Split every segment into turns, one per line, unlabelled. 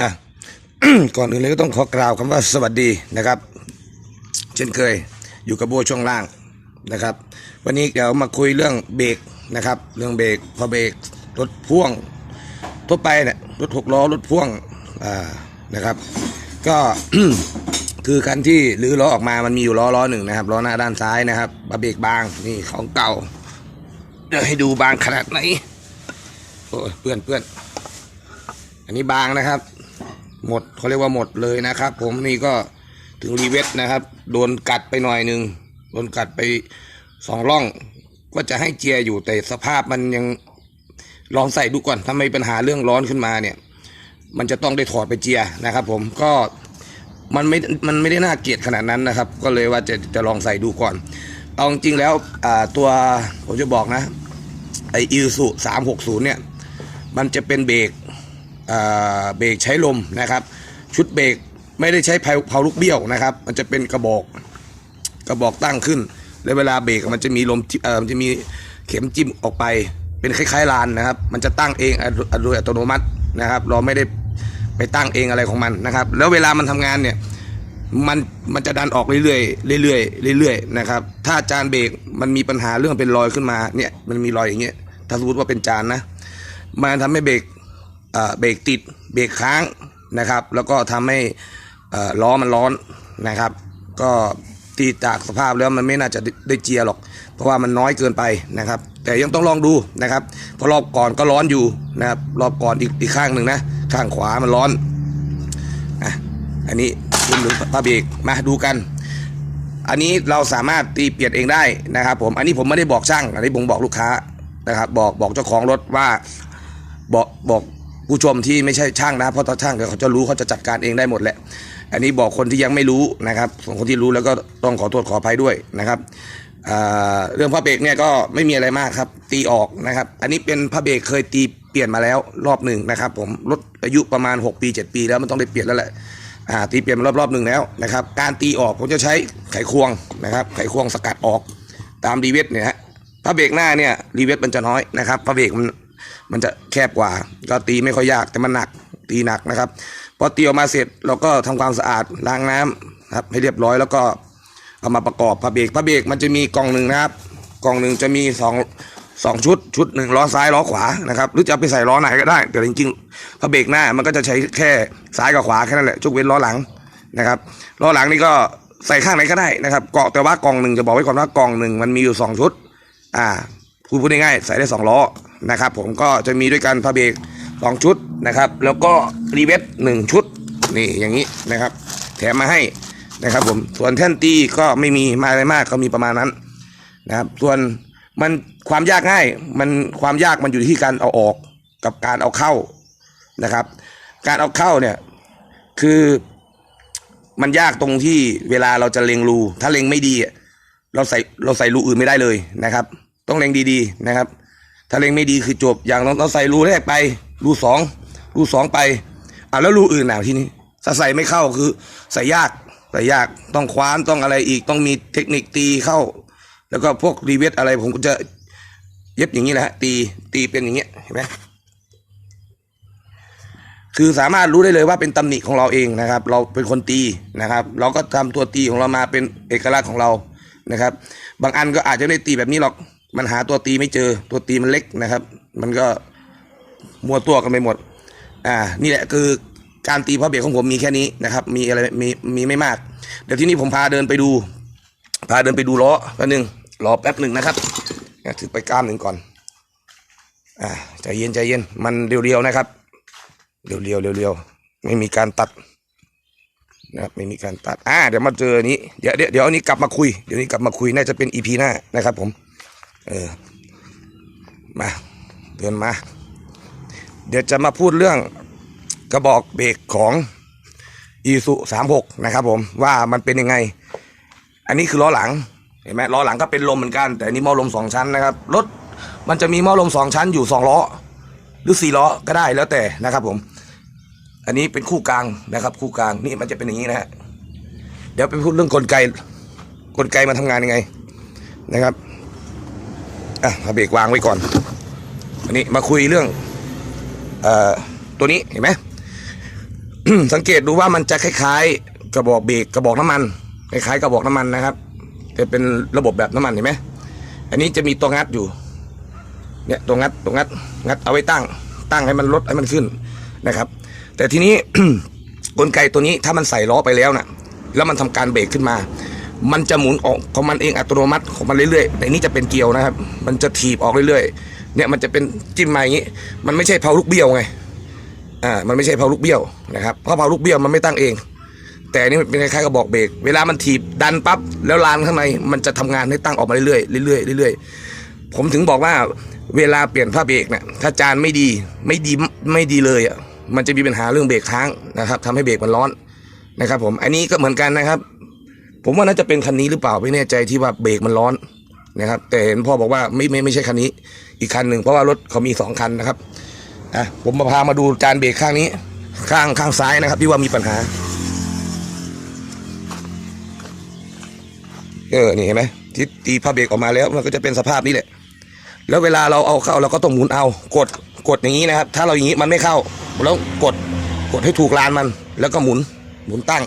อะก่อนอื่นเลยก็ต้องขอกล่าวคำว่าสวัสดีนะครับ เช่นเคยอยู่กับโบช่วงล่างนะครับ วันนี้เดี๋ยวมาคุยเรื่องเบรกนะครับ เรื่องเบรกพอเบรกรถพ่วงทั่วไปเนี่ยรถหกล้อรถพ่วงอ่านะครับ ก็คือคันที่รื้อล้อออกมามันมีอยู่ล้อล้อหนึ่งนะครับล้อหน้าด้านซ้ายนะครับมาเบรกบางนี่ของเก่า เดี๋ยวให้ดูบางขนาดไหนโอ้ยเปื้อนเปื้อน นนี้บางนะครับ หมดเขาเรียกว่าหมดเลยนะครับ ผมนี่ก็ถึงรีเวทนะครับ โดนกัดไปหน่อยหนึ่งโดนกัดไปสองร่อง ก็จะให้เจียอยู่แต่สภาพมันยังลองใส่ดูก่อนถ้าไม่มีปัญหาเรื่องร้อนขึ้นมาเนี่ย มันจะต้องได้ถอดไปเจียนะครับ ผมก็มันไม่ มันไม่ได้น่าเกลียดขนาดนั้นนะครับ ก็เลยว่าจะจะลองใส่ดูก่อน เอาจริงแล้วตัวผมจะบอกนะไออิลสุสามหกศูนย์เนี่ย มันจะเป็นเบรก เบรกใช้ลมนะครับ ชุดเบรกไม่ได้ใช้เพาเพาลูกเบี้ยวนะครับ มันจะเป็นกระบอกกระบอกตั้งขึ้น แล้วเวลาเบรกมันจะมีลมเออมันจะมีเข็มจิ้มออกไปเป็นคล้ายๆลานนะครับ มันจะตั้งเองอะโดยอัตโนมัตินะครับ เราไม่ได้ไปตั้งเองอะไรของมันนะครับ แล้วเวลามันทำงานเนี่ยมันมันจะดันออกเรื่อยๆเรื่อยๆเรื่อยๆนะครับ ถ้าจานเบรกมันมีปัญหาเรื่องเป็นรอยขึ้นมาเนี่ยมันมีรอยอย่างเงี้ยถ้าสมมติว่าเป็นจานนะ มันทำให้เบรก เบรกติดเบรกค้างนะครับ แล้วก็ทำให้ล้อมันร้อนนะครับ ก็ตีจากสภาพแล้วมันไม่น่าจะได้ได้เจียหรอก เพราะว่ามันน้อยเกินไปนะครับ แต่ยังต้องลองดูนะครับเพราะรอบก่อนก็ร้อนอยู่นะครับ รอบก่อนอีกอีกข้างหนึ่งนะข้างขวามันร้อนอะอันนี้รวมถึงผ้าเบรกมาดูกัน อันนี้เราสามารถตีเปลี่ยนเองได้นะครับ ผมอันนี้ผมไม่ได้บอกช่าง อันนี้ผมบอกลูกค้านะครับ บอกบอกเจ้าของรถว่าบอกบอก ผู้ชมที่ไม่ใช่ช่างนะเพราะถ้าช่างเดี๋ยวเขาจะรู้เขาจะจัดการเองได้หมดแหละ อันนี้บอกคนที่ยังไม่รู้นะครับส่วนคนที่รู้แล้วก็ต้องขอโทษขออภัยด้วยนะครับเรื่องผ้าเบรกเนี่ยก็ไม่มีอะไรมากครับ ตีออกนะครับ อันนี้เป็นผ้าเบรกเคยตีเปลี่ยนมาแล้วรอบหนึ่งนะครับ ผมรถอายุประมาณ 6 ปี 7 ปีแล้วมันต้องได้เปลี่ยนแล้วแหละตีเปลี่ยนมารอบรอบหนึ่งแล้วนะครับ การตีออกผมจะใช้ไขควงนะครับ ไขควงสกัดออกตามรีเวทเนี่ยฮะผ้าเบรกหน้าเนี่ยรีเวทมันจะน้อยนะครับผ้าเบรกมัน มันจะแคบกว่า ก็ตีไม่ค่อยยากแต่มันหนักตีหนักนะครับพอตีออกมาเสร็จเราก็ทำความสะอาดล้างน้ำครับให้เรียบร้อยแล้วก็เอามาประกอบผ้าเบรกผ้าเบรกมันจะมีกล่องหนึ่งนะครับกล่องหนึ่งจะมีสองสองชุดชุดหนึ่งล้อซ้ายล้อขวานะครับหรือจะไปใส่ล้อไหนก็ได้ แต่จริงๆผ้าเบรกหน้ามันก็จะใช้แค่ซ้ายกับขวาแค่นั้นแหละยกเว้นล้อหลังนะครับล้อหลังนี่ก็ใส่ข้างไหนก็ได้นะครับเกาะแต่ว่ากล่องหนึ่งจะบอกไว้ก่อนว่ากล่องหนึ่งมันมีอยู่สองชุด อ่า พูดพูดง่ายๆใส่ได้สองล้อนะครับ ผมก็จะมีด้วยกันพาเบรกสองชุดนะครับ แล้วก็รีเวทหนึ่งชุดนี่อย่างนี้นะครับ แถมมาให้นะครับผมส่วนแท่นตีก็ไม่มีมาอะไรมากก็มีประมาณนั้นนะครับ ส่วนมันความยากง่ายมันความยากมันอยู่ที่การเอาออกกับการเอาเข้านะครับ การเอาเข้าเนี่ยคือมันยากตรงที่เวลาเราจะเล็งรูถ้าเล็งไม่ดี เราใส่เราใส่รูอื่นไม่ได้เลยนะครับ ต้องเล็งดีๆนะครับ ถ้าเล็งไม่ดีคือจบอย่างเราเราใส่รูแรกไป รูสองรูสองไปอ่าแล้วรูอื่นหนาวที่นี่ถ้าใส่ไม่เข้าคือใส่ยากใส่ยากต้องคว้านต้องอะไรอีกต้องมีเทคนิคตีเข้า แล้วก็พวกรีเวทอะไรผมก็จะเย็บอย่างนี้แหละฮะตีตีเป็นอย่างเงี้ยเห็นไหมคือสามารถรู้ได้เลยว่าเป็นตำหนิของเราเองนะครับ เราเป็นคนตีนะครับ เราก็ทำตัวตีของเรามาเป็นเอกลักษณ์ของเรานะครับ บางอันก็อาจจะไม่ได้ตีแบบนี้หรอก มันหาตัวตีไม่เจอ ตัวตีมันเล็กนะครับ มันก็มัวตัวกันไปหมด อ่า นี่แหละคือการตีพระเบรกของผมมีแค่นี้นะครับ มีอะไรมีมีไม่มาก เดี๋ยวที่นี้ผมพาเดินไปดู พาเดินไปดูล้อแป๊บหนึงรอแป๊บหนึ่งนะครับถือไปก้ามหนึ่งก่อน อ่าใจเย็นใจเย็น มันเรียวๆนะครับ เรียวๆเรียวๆไม่มีการตัดนะครับไม่มีการตัด อ่า เดี๋ยวมาเจอนี้ เดี๋ยวเดี๋ยวเดี๋ยวอันนี้กลับมาคุย เดี๋ยวนี้กลับมาคุย น่าจะเป็นอีพีหน้านะครับผม เออมาเดินมา เดี๋ยวจะมาพูดเรื่องกระบอกเบรกของอีสุสามหกนะครับผมว่ามันเป็นยังไง อันนี้คือล้อหลังเห็นไหมล้อหลังก็เป็นลมเหมือนกัน แต่อันนี้หม้อลมสองชั้นนะครับรถมันจะมีหม้อลมสองชั้นอยู่สองล้อ หรือสี่ล้อก็ได้แล้วแต่นะครับผม อันนี้เป็นคู่กลางนะครับ คู่กลางนี่มันจะเป็นอย่างนี้นะฮะเดี๋ยวไปพูดเรื่องกลไก กลไกมันทำงานยังไงนะครับ อะเอาเบรกวางไว้ก่อนอันนี้มาคุยเรื่องเอ่อตัวนี้เห็นไหมสังเกตดูว่ามันจะคล้ายๆ กระบอกเบรกกระบอกน้ำมัน คล้ายๆกระบอกน้ำมันนะครับจะเป็นระบบแบบน้ำมันเห็นไหมอันนี้จะมีตัวงัดอยู่เนี่ยตัวงัดตัวงัดงัดเอาไว้ตั้ง ตั้งให้มันลดให้มันขึ้นนะครับ แต่ทีนี้กลไกตัวนี้ถ้ามันใส่ล้อไปแล้วนะแล้วมันทำการเบรกขึ้นมา มันจะหมุนออกของมันเองอัตโนมัติของมันเรื่อยๆแต่นี่จะเป็นเกลียวนะครับ มันจะถีบออกเรื่อยๆ เนี่ยมันจะเป็นจิ้มมาอย่างนี้ มันไม่ใช่เพาลูกเบี้ยวไง อ่า มันไม่ใช่เพาลูกเบี้ยวนะครับ เพราะเพาลูกเบี้ยวมันไม่ตั้งเอง แต่นี่เป็นคล้ายๆกับบอกเบรก เวลามันถีบดันปั๊บแล้วลานข้างในมันจะทำงานให้ตั้งออกมาเรื่อยๆเรื่อยๆเรื่อยๆ ผมถึงบอกว่าเวลาเปลี่ยนผ้าเบรกเนี่ยถ้าจานไม่ดีไม่ดีไม่ดีเลยอะ มันจะมีปัญหาเรื่องเบรกค้างนะครับทำให้เบรกมันร้อนนะครับผม อันนี้ก็เหมือนกันนะครับ ผมว่าน่าจะเป็นคันนี้หรือเปล่าไม่แน่ใจที่ว่าเบรกมันร้อนนะครับ แต่เห็นพ่อบอกว่าไม่ไม่ไม่ใช่คันนี้ อีกคันหนึ่งเพราะว่ารถเขามีสองคันนะครับอะผมมาพามาดูจานเบรกข้างนี้ ข้างข้างซ้ายนะครับ ที่ว่ามีปัญหาเออนี่เห็นไหมที่ตีผ้าเบรกออกมาแล้วมันก็จะเป็นสภาพนี้แหละ แล้วเวลาเราเอาเข้าเราก็ต้องหมุนเอากดกดอย่างนี้นะครับ ถ้าเราอย่างนี้มันไม่เข้าแล้วกดกดให้ถูกลานมัน แล้วก็หมุนหมุนตั้ง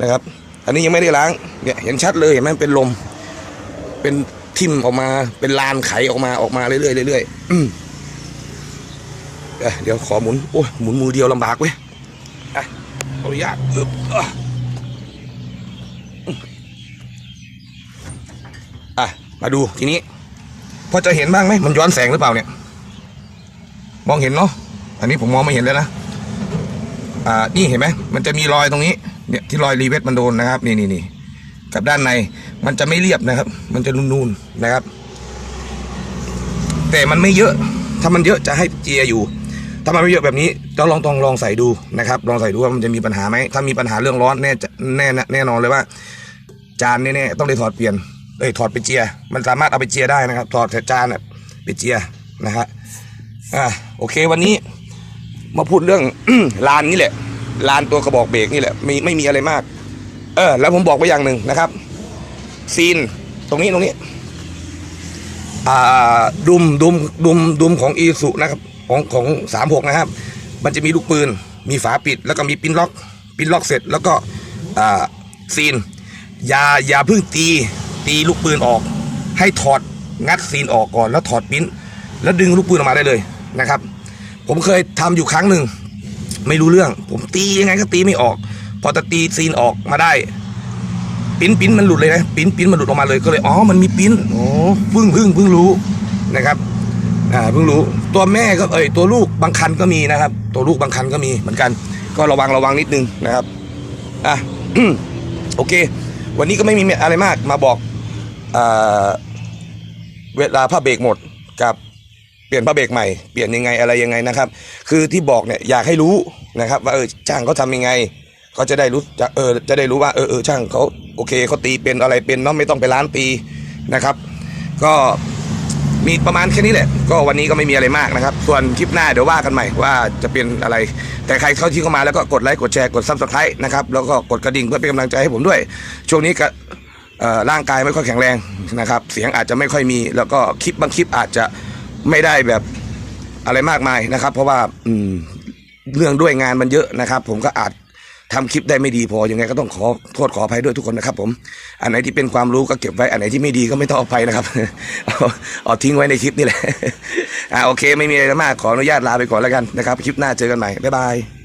นะครับ อันนี้ยังไม่ได้ล้างเนี่ยเห็นชัดเลยเห็นไหมเป็นลม เป็นทิ่มออกมาเป็นลานไขออกมาออกมาเรื่อยๆเรื่อยๆเดี๋ยวขอหมุนโอ้ยหมุนมือเดียวลำบากเว้ยอะขออนุญาตอะอะมาดูทีนี้พอจะเห็นบ้างไหมมันย้อนแสงหรือเปล่าเนี่ย มองเห็นเนาะอันนี้ผมมองไม่เห็นแล้วนะอ่านี่เห็นไหมมันจะมีรอยตรงนี้ เนี่ยที่รอยรีเวทมันโดนนะครับนี่นี่นี่กับด้านในมันจะไม่เรียบนะครับ มันจะนูนๆนะครับ แต่มันไม่เยอะ ถ้ามันเยอะจะให้เจียอยู่ ถ้ามันไม่เยอะแบบนี้ต้องลองต้องลองใส่ดูนะครับ ลองใส่ดูว่ามันจะมีปัญหาไหมถ้ามีปัญหาเรื่องร้อนแน่จะแน่แน่นอนเลยว่า จานแน่ๆต้องได้ถอดเปลี่ยนเอ้ยถอดไปเจีย มันสามารถเอาไปเจียได้นะครับถอดแต่จานไปเจียนะฮะอ่าโอเควันนี้มาพูดเรื่องลานนี่แหละ ลานตัวกระบอกเบรกนี่แหละไม่ไม่มีอะไรมาก เออ แล้วผมบอกไปอย่างหนึ่งนะครับ ซีน ตรงนี้ตรงนี้ อ่าดุมดุมดุมดุมของอีสุนะครับ ของของสามหกนะครับ มันจะมีลูกปืน มีฝาปิด แล้วก็มีปิ้นล็อก ปิ้นล็อกเสร็จ แล้วก็อ่าซีน อย่าอย่าเพิ่งตีตีลูกปืนออก ให้ถอดงัดซีนออกก่อนแล้วถอดปิ้น แล้วดึงลูกปืนออกมาได้เลยนะครับ ผมเคยทำอยู่ครั้งหนึ่ง ไม่รู้เรื่อง ผมตียังไงก็ตีไม่ออก พอจะตีซีนออกมาได้ ปิ้นปิ้นมันหลุดเลยนะ ปิ้นปิ้นมันหลุดออกมาเลยก็เลยอ๋อมันมีปิ้นโอ้เพิ่งเพิ่งเพิ่งรู้นะครับอ่าเพิ่งรู้ตัวแม่ก็เอ้ยตัวลูกบางคันก็มีนะครับ ตัวลูกบางคันก็มีเหมือนกัน ก็ระวังระวังนิดนึงนะครับอะโอเค วันนี้ก็ไม่มีอะไรมากมาบอกอาเวลาผ้าเบรกหมดกับ เปลี่ยนผ้าเบรกใหม่เปลี่ยนยังไงอะไรยังไงนะครับ คือที่บอกเนี่ยอยากให้รู้นะครับ ว่าเออช่างเขาทำยังไงเขาจะได้รู้จะเออจะได้รู้ว่าเออเออช่างเขาโอเคเขาตีเป็นอะไรเป็นเนาะไม่ต้องไปล้านปีนะครับ ก็มีประมาณแค่นี้แหละ ก็วันนี้ก็ไม่มีอะไรมากนะครับ ส่วนคลิปหน้าเดี๋ยวว่ากันใหม่ว่าจะเป็นอะไร แต่ใครเข้าที่เข้ามาแล้วก็กดไลค์กดแชร์กดซับสไครต์นะครับแล้วก็กดกระดิ่งเพื่อเป็นกำลังใจให้ผมด้วย ช่วงนี้ก็เอ่อร่างกายไม่ค่อยแข็งแรงนะครับ เสียงอาจจะไม่ค่อยมี แล้วก็คลิปบางคลิปอาจจะ ไม่ได้แบบอะไรมากมายนะครับ เพราะว่าอืมเรื่องด้วยงานมันเยอะนะครับ ผมก็อาจทำคลิปได้ไม่ดีพอยังไงก็ต้องขอโทษขออภัยด้วยทุกคนนะครับ ผมอันไหนที่เป็นความรู้ก็เก็บไว้อันไหนที่ไม่ดีก็ไม่ต้องเอาไปนะครับเอาเอาทิ้งไว้ในคลิปนี่แหละอ่าโอเค ไม่มีอะไรมากขออนุญาตลาไปก่อนแล้วกันนะครับ คลิปหน้าเจอกันใหม่บ๊ายบาย